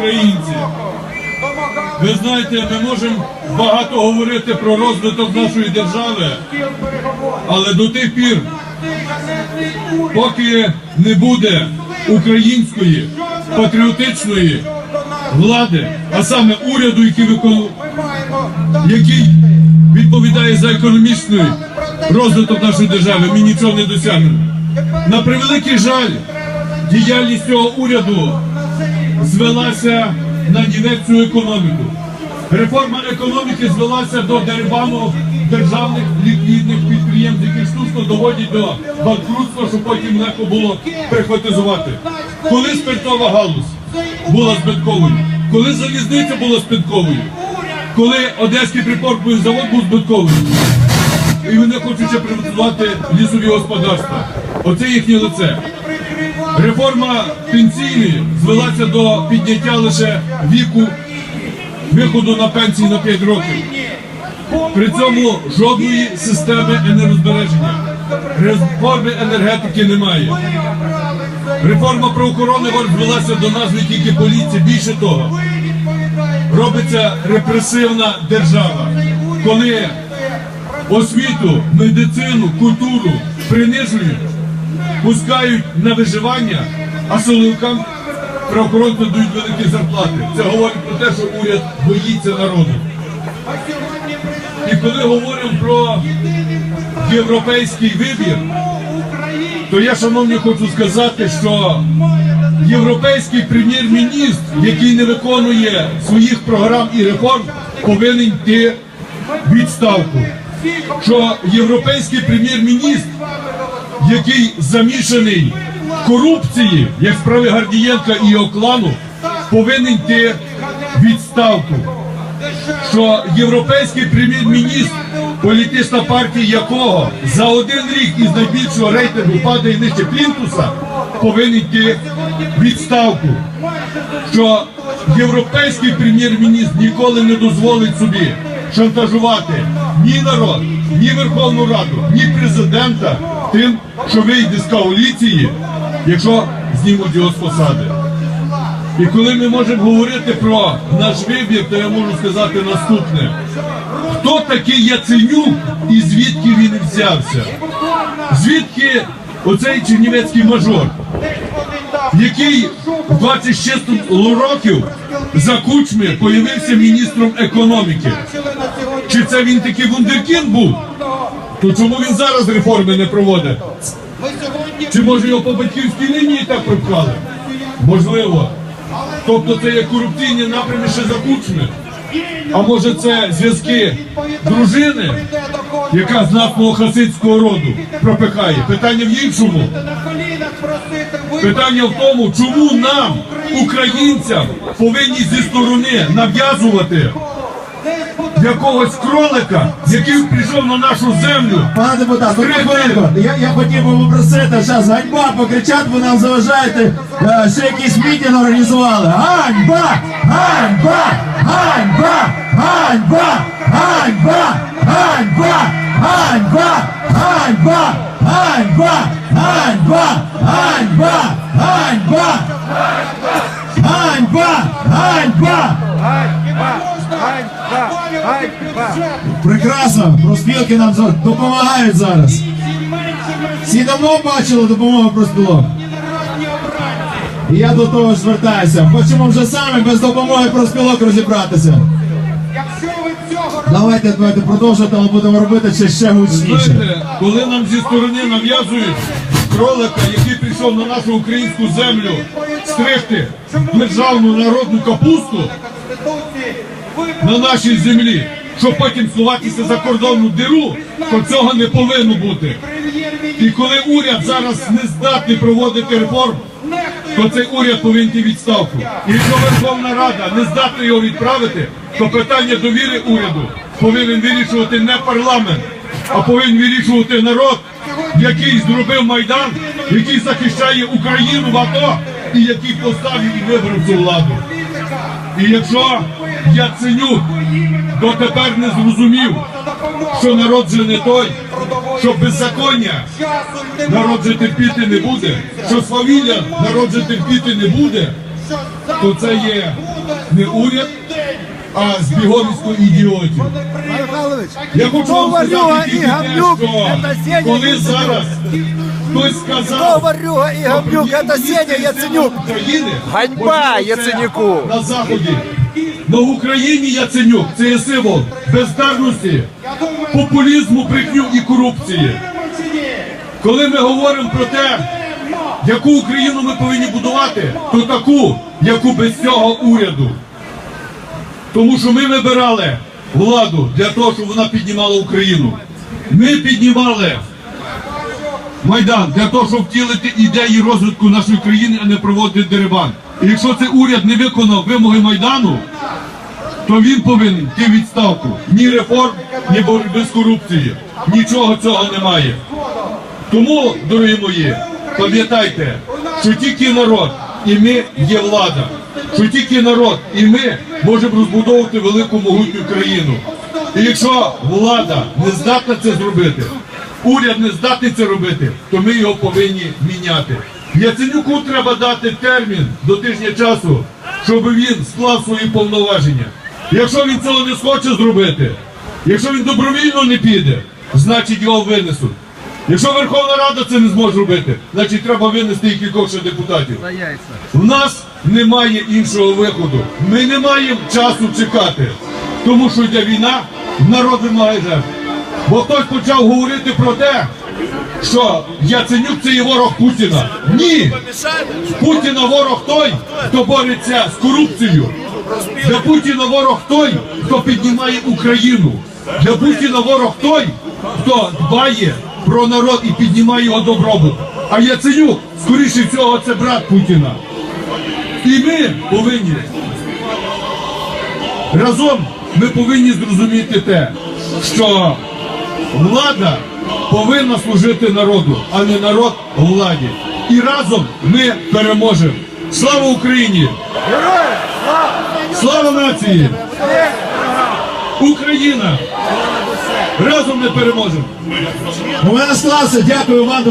українці. Ви знаєте, ми можемо багато говорити про розвиток нашої держави, але до тих пір, поки не буде української патріотичної влади, а саме уряду, який виконує який відповідає за економічний розвиток нашої держави, ми нічого не досягнемо. На превеликий жаль, діяльність цього уряду звелася на німецьку економіку. Реформа економіки звелася до дерибану державних ліквідних підприємств, які штучно доводять до банкрутства, щоб потім легко було прихватизувати. Коли спиртова галузь була збитковою, коли залізниця була збитковою, коли Одеський припортовий завод був збитковий, і вони хочуть ще приватизувати лісові господарства. Оце їхнє лице. Реформа пенсійної звелася до підняття лише віку виходу на пенсії на 5 років. При цьому жодної системи енергозбереження, реформи енергетики немає. Реформа правоохоронних органів звелася до нас не тільки поліції, більше того, робиться репресивна держава, коли освіту, медицину, культуру принижують, пускають на виживання, а силовикам правоохоронцям дають великі зарплати. Це говорить про те, що уряд боїться народу. І коли говоримо про європейський вибір, то я, шановні, хочу сказати, що європейський прем'єр-міністр, який не виконує своїх програм і реформ, повинен йти відставку. Що європейський прем'єр-міністр, який замішаний в корупції, як справи Гардієнка і його клану, повинен йти відставку що європейський прем'єр-міністр, політична партія якого за один рік із найбільшого рейтингу падає нижче Плінтуса, повинен йти відставку. Що європейський прем'єр-міністр ніколи не дозволить собі шантажувати ні народ, ні Верховну Раду, ні президента тим, що вийде з коаліції, якщо знімуть його з посади. І коли ми можемо говорити про наш вибір, то я можу сказати наступне: хто такий Яценюк і звідки він взявся? Звідки оцей чернівецький мажор, який в 26 років за кучми появився міністром економіки? Чи це він такий вундеркінд був? То чому він зараз реформи не проводить? Чи може його по батьківській лінії так припхали? Можливо. Тобто це є корупційні напрями ще за кучми. А може це зв'язки дружини, яка з нашого хасидського роду пропихає? Питання в іншому. Питання в тому, чому нам, українцям, повинні зі сторони нав'язувати якогось кролика, який прийшов на нашу землю. Пане депутат, хвилинку. Я, я хотів би попросити зараз ганьба покричати, ви нам заважаєте, е, ще якийсь мітинг організували. Ганьба! Ганьба! Ганьба! Ганьба! Ганьба! Ганьба! Ганьба! Ганьба! Ганьба! Ганьба! Ганьба! Ганьба! Ганьба! Ганьба! Прекрасно, проспілки нам допомагають зараз. Всі давно бачили допомогу проспілок. І я до того ж звертаюся. Хочемо вже самі без допомоги проспілок розібратися. Давайте, давайте продовжувати, але будемо робити ще ще гучніше. Коли нам зі сторони нав'язують кролика, який прийшов на нашу українську землю стригти державну народну капусту на нашій землі, щоб потім сховатися за кордонну диру, то цього не повинно бути. І коли уряд зараз не здатний проводити реформ, то цей уряд повинен йти відставку. І якщо Верховна Рада не здатна його відправити, то питання довіри уряду повинен вирішувати не парламент, а повинен вирішувати народ, який зробив майдан, який захищає Україну в АТО і який поставив і вибрав цю владу. І якщо Яценюк дотепер не зрозумів, що народ вже не той, що беззаконня народ же терпіти не буде, що свавілля народ же терпіти не буде, то це є не уряд, а збіговисько ідіотів. Я хочу вам сказати тільки те, що коли зараз хтось сказав, Варюга и Гавнюк? Это Сеня Яценюк. України, Ганьба Яценюку! на заході. Но в Україні Яценюк це є символ бездарності, популізму, брехню і корупції. Коли ми говоримо про те, яку Україну ми повинні будувати, то таку, яку без цього уряду. Тому що ми вибирали владу для того, щоб вона піднімала Україну. Ми піднімали Майдан для того, щоб втілити ідеї розвитку нашої країни, а не проводити дерибан. І якщо цей уряд не виконав вимоги Майдану, то він повинен йти відставку. Ні реформ, ні боротьби з корупцією. Нічого цього немає. Тому, дорогі мої, пам'ятайте, що тільки народ і ми є влада, що тільки народ і ми можемо розбудовувати велику могутню країну. І якщо влада не здатна це зробити, уряд не здатний це робити, то ми його повинні міняти. Яценюку треба дати термін до тижня часу, щоб він склав свої повноваження. Якщо він цього не схоче зробити, якщо він добровільно не піде, значить його винесуть. Якщо Верховна Рада це не зможе робити, значить треба винести і кількох ще депутатів. У нас немає іншого виходу. Ми не маємо часу чекати, тому що йде війна, народ вимагає жертв. Бо хтось почав говорити про те, що Яценюк це є ворог Путіна. Ні! Путіна ворог той, хто бореться з корупцією. Для Путіна ворог той, хто піднімає Україну. Для Путіна ворог той, хто дбає про народ і піднімає його добробут. А Яценюк, скоріше всього, це брат Путіна. І ми повинні разом ми повинні зрозуміти те, що влада повинна служити народу, а не народ владі. І разом ми переможемо. Слава Україні! Слава нації! Україна! Разом ми переможемо! У мене склався, дякую вам.